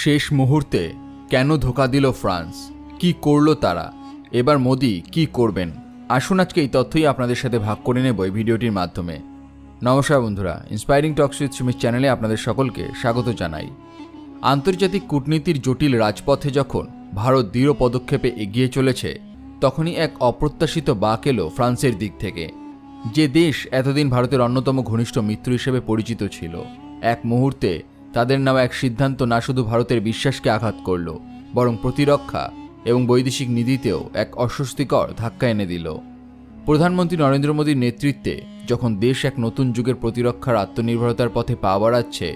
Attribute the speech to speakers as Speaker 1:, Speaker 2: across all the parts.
Speaker 1: শেষ মুহূর্তে কেন ধোকা দিল ফ্রান্স? কি করল তারা? এবার মোদি কি করবেন? আসুন আজকে এই তথ্যই আপনাদের সাথে ভাগ করে নেব এই ভিডিওটির মাধ্যমে। নমস্কার বন্ধুরা ইন্সপায়ারিং টক্স উইথ সুমিত চ্যানেলে আপনাদের সকলকে স্বাগত জানাই। আন্তর্জাতিক কূটনীতির জটিল রাজপথে যখন ভারত দৃঢ় পদক্ষেপে এগিয়ে চলেছে, তখনই এক অপ্রত্যাশিত বাক এলো ফ্রান্সের দিক থেকে। যে দেশ এতদিন ভারতের অন্যতম ঘনিষ্ঠ মিত্র হিসেবে পরিচিত ছিল, এক মুহূর্তে তাদের নেওয়া এক সিদ্ধান্ত না শুধু ভারতের বিশ্বাসকে আঘাত করল, বরং প্রতিরক্ষা এবং বৈদেশিক নীতিতেও এক অস্বস্তিকর ধাক্কা এনে দিল। প্রধানমন্ত্রী নরেন্দ্র মোদীর নেতৃত্বে যখন দেশ এক নতুন যুগের প্রতিরক্ষার আত্মনির্ভরতার পথে পা বাড়াচ্ছে,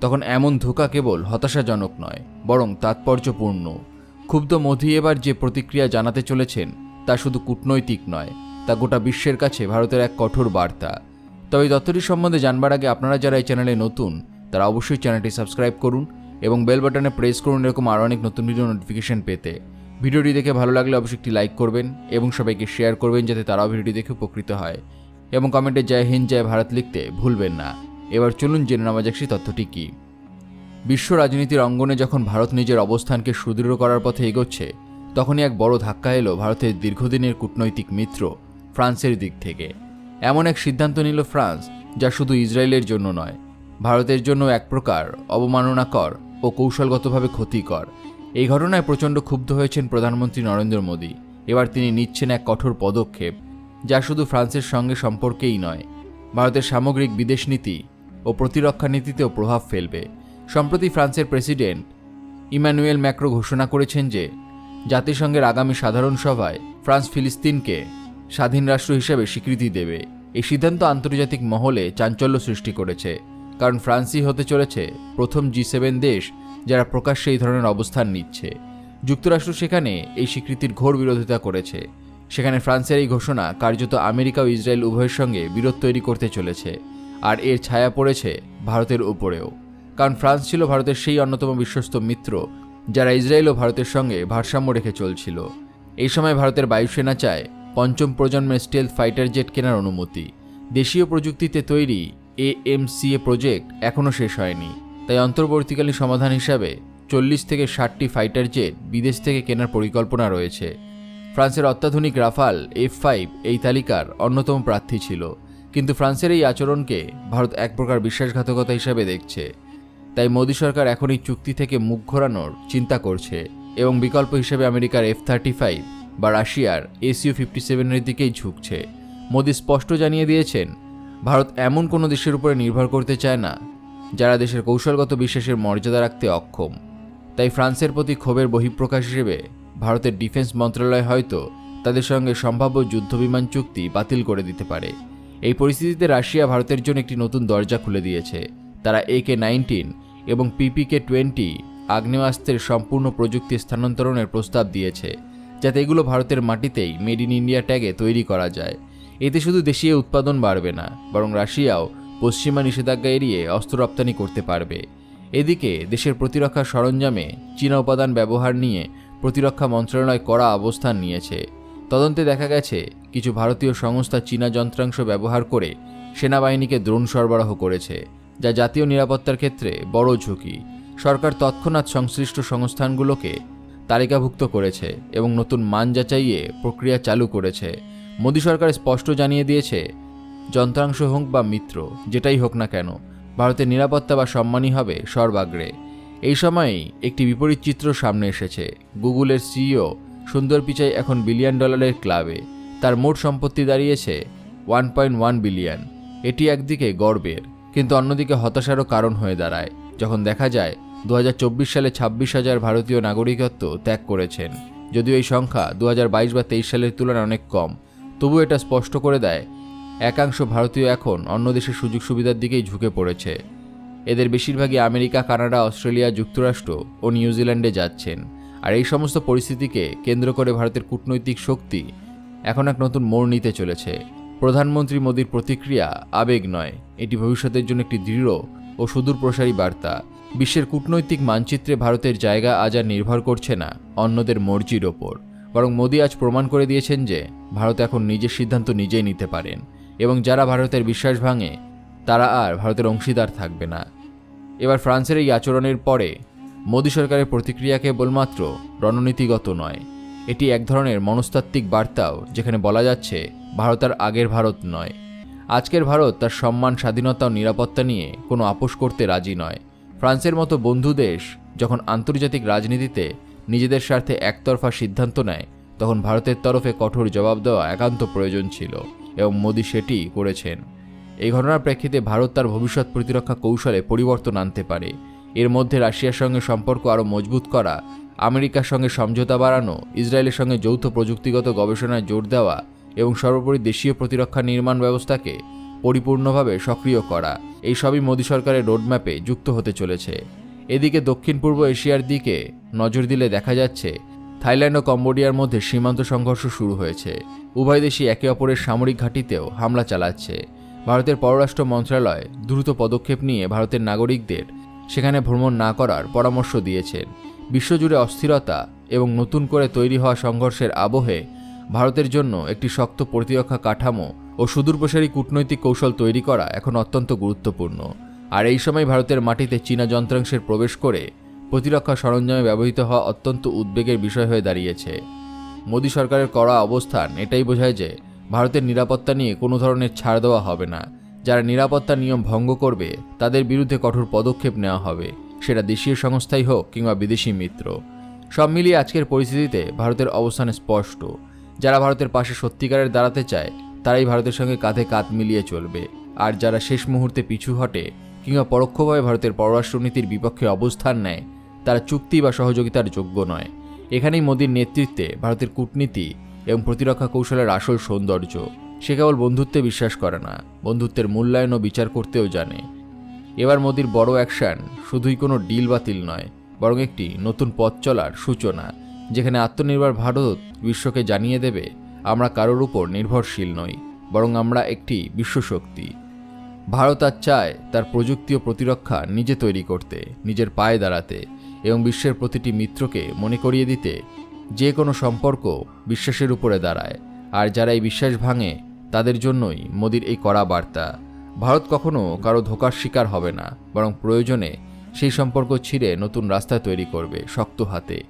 Speaker 1: তখন এমন ধোকা কেবল হতাশাজনক নয়, বরং তাৎপর্যপূর্ণ। ক্ষুব্ধ মোদী এবার যে প্রতিক্রিয়া জানাতে চলেছেন, তা শুধু কূটনৈতিক নয়, তা গোটা বিশ্বের কাছে ভারতের এক কঠোর বার্তা। তবে তথ্যটি সম্বন্ধে জানবার আগে আপনারা যারা এই চ্যানেলে নতুন তারা অবশ্যই চ্যানেলটি সাবস্ক্রাইব করুন এবং বেল বাটনে প্রেস করুন এরকম আরও অনেক নতুন ভিডিও নোটিফিকেশন পেতে। ভিডিওটি দেখে ভালো লাগলে অবশ্যই একটি লাইক করবেন এবং সবাইকে শেয়ার করবেন যাতে তারাও ভিডিওটি দেখে উপকৃত হয়। এবং কমেন্টে জয় হিন্দ, জয় ভারত লিখতে ভুলবেন না। এবার চলুন জেনে নেওয়া যাক সেই তথ্যটি কী। বিশ্ব রাজনীতির অঙ্গনে যখন ভারত নিজের অবস্থানকে সুদৃঢ় করার পথে এগোচ্ছে, তখনই এক বড় ধাক্কা এলো ভারতের দীর্ঘদিনের কূটনৈতিক মিত্র ফ্রান্সের দিক থেকে। এমন এক সিদ্ধান্ত নিল ফ্রান্স, যা শুধু ইসরায়েলের জন্য নয় ভারতের জন্য এক প্রকার অবমাননাকর ও কৌশলগতভাবে ক্ষতিকর। এই ঘটনায় প্রচণ্ড ক্ষুব্ধ হয়েছেন প্রধানমন্ত্রী নরেন্দ্র মোদী। এবার তিনি নিচ্ছেন এক কঠোর পদক্ষেপ, যা শুধু ফ্রান্সের সঙ্গে সম্পর্কেই নয়, ভারতের সামগ্রিক বিদেশ নীতি ও প্রতিরক্ষা নীতিতেও প্রভাব ফেলবে। সম্প্রতি ফ্রান্সের প্রেসিডেন্ট ইমানুয়েল ম্যাক্রো ঘোষণা করেছেন যে, জাতিসংঘের আগামী সাধারণ সভায় ফ্রান্স ফিলিস্তিনকে স্বাধীন রাষ্ট্র হিসেবে স্বীকৃতি দেবে। এই সিদ্ধান্ত আন্তর্জাতিক মহলে চাঞ্চল্য সৃষ্টি করেছে। কারণ ফ্রান্সই হতে চলেছে প্রথম জি সেভেন দেশ যারা প্রকাশ্যে এই ধরনের অবস্থান নিচ্ছে। যুক্তরাষ্ট্র সেখানে এই স্বীকৃতির ঘোর বিরোধিতা করেছে। সেখানে ফ্রান্সের এই ঘোষণা কার্যত আমেরিকা ও ইসরায়েল উভয়ের সঙ্গে বিরোধ তৈরি করতে চলেছে, আর এর ছায়া পড়েছে ভারতের উপরেও। কারণ ফ্রান্স ছিল ভারতের সেই অন্যতম বিশ্বস্ত মিত্র, যারা ইসরায়েল ও ভারতের সঙ্গে ভারসাম্য রেখে চলছিল। এই সময় ভারতের বায়ুসেনা চায় পঞ্চম প্রজন্মের স্টেলথ ফাইটার জেট কেনার অনুমতি। দেশীয় প্রযুক্তিতে তৈরি এএমসিএ প্রজেক্ট এখনও শেষ হয়নি। তাই অন্তর্বর্তীকালীন সমাধান হিসাবে চল্লিশ থেকে ষাটটি ফাইটার জেট বিদেশ থেকে কেনার পরিকল্পনা রয়েছে। ফ্রান্সের অত্যাধুনিক রাফাল এফ ফাইভ এই তালিকার অন্যতম প্রার্থী ছিল। কিন্তু ফ্রান্সের এই আচরণকে ভারত এক প্রকার বিশ্বাসঘাতকতা হিসাবে দেখছে। তাই মোদী সরকার এখন এই চুক্তি থেকে মুখ ঘোরানোর চিন্তা করছে এবং বিকল্প হিসেবে আমেরিকার এফ থার্টি ফাইভ বা রাশিয়ার এসিও ফিফটি সেভেনের দিকেই ঝুঁকছে। মোদী স্পষ্ট জানিয়ে দিয়েছেন ভারত এমন কোনো দেশের উপরে নির্ভর করতে চায় না, যারা দেশের কৌশলগত বিশ্বাসের মর্যাদা রাখতে অক্ষম। তাই ফ্রান্সের প্রতি ক্ষোভের বহিঃপ্রকাশ হিসেবে ভারতের ডিফেন্স মন্ত্রণালয় হয়তো তাদের সঙ্গে সম্ভাব্য যুদ্ধবিমান চুক্তি বাতিল করে দিতে পারে। এই পরিস্থিতিতে রাশিয়া ভারতের জন্য একটি নতুন দরজা খুলে দিয়েছে। তারা একে নাইনটিন এবং পিপিকে টোয়েন্টি আগ্নেয়াস্ত্রের সম্পূর্ণ প্রযুক্তি স্থানান্তরণের প্রস্তাব দিয়েছে, যাতে এগুলো ভারতের মাটিতেই মেড ইন ইন্ডিয়া ট্যাগে তৈরি করা যায়। এতে শুধু দেশীয় উৎপাদন বাড়বে না, বরং রাশিয়াও পশ্চিমা নিষেধাজ্ঞা এড়িয়ে অস্ত্র রপ্তানি করতে পারবে। এদিকে, দেশের প্রতিরক্ষা সরঞ্জামে চীনা উপাদান ব্যবহার নিয়ে প্রতিরক্ষা মন্ত্রণালয় কড়া অবস্থান নিয়েছে। তদন্তে দেখা গেছে, কিছু ভারতীয় সংস্থা চীনা যন্ত্রাংশ ব্যবহার করে সেনাবাহিনীকে দ্রোণ সরবরাহ করেছে, যা জাতীয় নিরাপত্তার ক্ষেত্রে বড় ঝুঁকি। সরকার তৎক্ষণাৎ সংশ্লিষ্ট সংস্থানগুলোকে তালিকাভুক্ত করেছে এবং নতুন মান যাচাইয়ে প্রক্রিয়া চালু করেছে। মোদী সরকার স্পষ্ট জানিয়ে দিয়েছে, যন্ত্রাংশ হোক বা মিত্র, যেটাই হোক না কেন, ভারতের নিরাপত্তা বা সম্মানই হবে সর্বাগ্রে। এই সময়েই একটি বিপরীত চিত্র সামনে এসেছে। গুগলের সিইও সুন্দর পিচাই এখন বিলিয়ন ডলারের ক্লাবে। তার মোট সম্পত্তি দাঁড়িয়েছে ওয়ান পয়েন্ট ওয়ান বিলিয়ন। এটি একদিকে গর্বের, কিন্তু অন্যদিকে হতাশারও কারণ হয়ে দাঁড়ায়। যখন দেখা যায় দু হাজার চব্বিশ সালে ছাব্বিশ হাজার ভারতীয় নাগরিকত্ব ত্যাগ করেছেন, যদিও এই সংখ্যা দু হাজার বাইশ বা তেইশ সালের তুলনায় অনেক কম। তবু এটা স্পষ্ট করে দেয়, একাংশ ভারতীয় এখন অন্য দেশের সুযোগ সুবিধার দিকেই ঝুঁকে পড়েছে। এদের বেশিরভাগই আমেরিকা, কানাডা, অস্ট্রেলিয়া, যুক্তরাষ্ট্র ও নিউজিল্যান্ডে যাচ্ছেন। আর এই সমস্ত পরিস্থিতিকে কেন্দ্র করে ভারতের কূটনৈতিক শক্তি এখন এক নতুন মোড় নিতে চলেছে। প্রধানমন্ত্রী মোদীর প্রতিক্রিয়া আবেগ নয়, এটি ভবিষ্যতের জন্য একটি দৃঢ় ও সুদূরপ্রসারী বার্তা। বিশ্বের কূটনৈতিক মানচিত্রে ভারতের জায়গা আজ আর নির্ভর করছে না অন্যদের মর্জির ওপর। বরং মোদী আজ প্রমাণ করে দিয়েছেন যে ভারত এখন নিজের সিদ্ধান্ত নিজেই নিতে পারেন। এবং যারা ভারতের বিশ্বাস ভাঙে, তারা আর ভারতের অংশীদার থাকবে না। এবার ফ্রান্সের এই আচরণের পরে মোদী সরকারের প্রতিক্রিয়া কেবলমাত্র রণনীতিগত নয়। এটি এক ধরনের মনস্তাত্ত্বিক বার্তাও, যেখানে বলা যাচ্ছে, ভারত আর আগের ভারত নয়। আজকের ভারত তার সম্মান, স্বাধীনতা ও নিরাপত্তা নিয়ে কোনো আপোষ করতে রাজি নয়। ফ্রান্সের মতো বন্ধু দেশ যখন আন্তর্জাতিক রাজনীতিতে নিজেদের স্বার্থে একতরফা সিদ্ধান্ত নেয় তখন ভারতের তরফে কঠোর জবাব দেওয়া একান্ত প্রয়োজন ছিল এবং মোদী সেটি করেছেন। এই ঘটনার প্রেক্ষিতে ভারত তার ভবিষ্যৎ প্রতিরক্ষা কৌশলে পরিবর্তন আনতে পারে। এর মধ্যে রাশিয়ার সঙ্গে সম্পর্ক আরও মজবুত করা, আমেরিকার সঙ্গে সমঝোতা বাড়ানো, ইসরায়েলের সঙ্গে যৌথ প্রযুক্তিগত গবেষণায় জোর দেওয়া এবং সর্বোপরি দেশীয় প্রতিরক্ষা নির্মাণ ব্যবস্থাকে পরিপূর্ণভাবে সক্রিয় করা, এই সবই মোদী সরকারের রোডম্যাপে যুক্ত হতে চলেছে। এদিকে দক্ষিণ পূর্ব এশিয়ার দিকে নজর দিলে দেখা যাচ্ছে থাইল্যান্ড ও কম্বোডিয়ার মধ্যে সীমান্ত সংঘর্ষ শুরু হয়েছে। উভয় দেশই একে অপরের সামরিক ঘাঁটিতেও হামলা চালাচ্ছে। ভারতের পররাষ্ট্র মন্ত্রণালয় দ্রুত পদক্ষেপ নিয়ে ভারতের নাগরিকদের সেখানে ভ্রমণ না করার পরামর্শ দিয়েছেন। বিশ্বজুড়ে অস্থিরতা এবং নতুন করে তৈরি হওয়া সংঘর্ষের আবহে ভারতের জন্য একটি শক্ত প্রতিরক্ষা কাঠামো ও সুদূরপ্রসারী কূটনৈতিক কৌশল তৈরি করা এখন অত্যন্ত গুরুত্বপূর্ণ। আর এই সময় ভারতের মাটিতে চীনা যন্ত্রাংশের প্রবেশ করে প্রতিরক্ষা সরঞ্জামে ব্যবহৃত হওয়া অত্যন্ত উদ্বেগের বিষয় হয়ে দাঁড়িয়েছে। মোদী সরকারের কড়া অবস্থান এটাই বোঝায় যে, ভারতের নিরাপত্তা নিয়ে কোনো ধরনের ছাড় দেওয়া হবে না। যারা নিরাপত্তা নিয়ম ভঙ্গ করবে, তাদের বিরুদ্ধে কঠোর পদক্ষেপ নেওয়া হবে। সেটা দেশীয় সংস্থাই হোক কিংবা বিদেশি মিত্র। সব মিলিয়ে আজকের পরিস্থিতিতে ভারতের অবস্থান স্পষ্ট। যারা ভারতের পাশে সত্যিকারের দাঁড়াতে চায়, তারাই ভারতের সঙ্গে কাঁধে কাঁধ মিলিয়ে চলবে। আর যারা শেষ মুহূর্তে পিছু হটে কিংবা পরোক্ষভাবে ভারতের পররাষ্ট্রনীতির বিপক্ষে অবস্থান নেয় তারা চুক্তি বা সহযোগিতার যোগ্য নয়। এখানেই মোদীর নেতৃত্বে ভারতের কূটনীতি এবং প্রতিরক্ষা কৌশলের আসল সৌন্দর্য। সে কেবল বন্ধুত্বে বিশ্বাস করে না, বন্ধুত্বের মূল্যায়ন ও বিচার করতেও জানে। এবার মোদীর বড় অ্যাকশন শুধুই কোনো ডিল বাতিল নয়, বরং একটি নতুন পথ চলার সূচনা, যেখানে আত্মনির্ভর ভারত বিশ্বকে জানিয়ে দেবে, আমরা কারোর উপর নির্ভরশীল নই, বরং আমরা একটি বিশ্বশক্তি। ভারত আর চায় তার প্রযুক্তি ও প্রতিরক্ষা নিজে তৈরি করতে, নিজের পায়ে দাঁড়াতে এবং বিশ্বের প্রতিটি মিত্রকে মনে করিয়ে দিতে যে কোনো সম্পর্ক বিশ্বাসের উপরে দাঁড়ায়। আর যারা এই বিশ্বাস ভাঙে, তাদের জন্যই মোদির এই কড়া বার্তা। ভারত কখনো কারও ধোকার শিকার হবে না, বরং প্রয়োজনে সেই সম্পর্ক ছিঁড়ে নতুন রাস্তা তৈরি করবে শক্ত হাতে।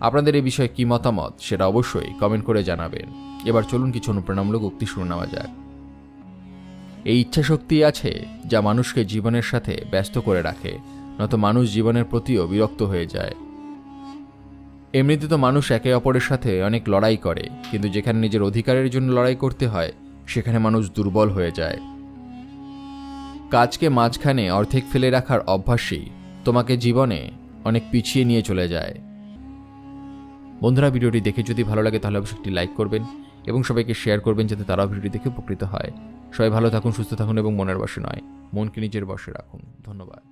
Speaker 1: আপনাদের এই বিষয়ে কী মতামত, সেটা অবশ্যই কমেন্ট করে জানাবেন। এবার চলুন কিছু অনুপ্রেরণামূলক উক্তি শুরু নেওয়া যাক। এই ইচ্ছাশক্তি আছে যা মানুষকে জীবনের সাথে ব্যস্ত করে রাখে, নয়তো মানুষ জীবনের প্রতিও বিরক্ত হয়ে যায়। এমনিতে তো মানুষ একে অপরের সাথে অনেক লড়াই করে, কিন্তু যেখানে নিজের অধিকারের জন্য লড়াই করতে হয়, সেখানে মানুষ দুর্বল হয়ে যায়। কাজকে মাঝখানে অর্ধেক ফেলে রাখার অভ্যাসই তোমাকে জীবনে অনেক পিছিয়ে নিয়ে চলে যায়। বন্ধুরা, ভিডিওটি দেখে যদি ভালো লাগে তাহলে অবশ্যই একটি লাইক করবেন এবং সবাইকে শেয়ার করবেন যাতে তারাও ভিডিওটি দেখে উপকৃত হয়। সবাই ভালো থাকুন, সুস্থ থাকুন এবং মনের বসে নয়। মনকে নিজের বসে রাখুন। ধন্যবাদ।